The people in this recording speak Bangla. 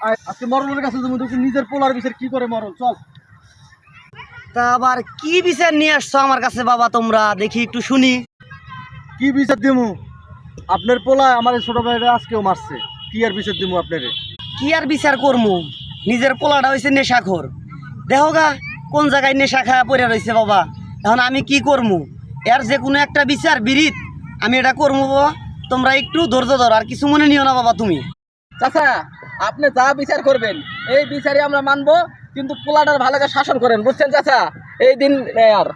আজকে মরলের কাছে তুমি দেখি নিজের পোলার বিচার কি করে মরল? চল। তা আবার কি বিচার নিয়ে আসছো আমার কাছে বাবা তোমরা? দেখি একটু শুনি। কি বিচার দিমু? আপনার পোলা আমার ছোট ভাইরা আজকেও মারছে। কি আর বিচার দিমু আপনারে? কি আর বিচার করমু? নিজের পোলাটা হয়েছে নেশাখোর। দেখো গা কোন জায়গায় নেশা খায়া পড়ে রয়েছে বাবা। এখন আমি কি করমু? এর যে কোনো একটা বিচার বিরিত। আমি এটা করমু বাবা। তোমরা একটু ধৈর্য ধরো আর কিছু মনে নিও না বাবা তুমি। চাচা, আপনি যা বিচার করবেন, এই বিচারে আমরা মানবো, কিন্তু পোলাটার ভালোকে শাসন করেন, বুঝছেন চাচা? এই দিন আর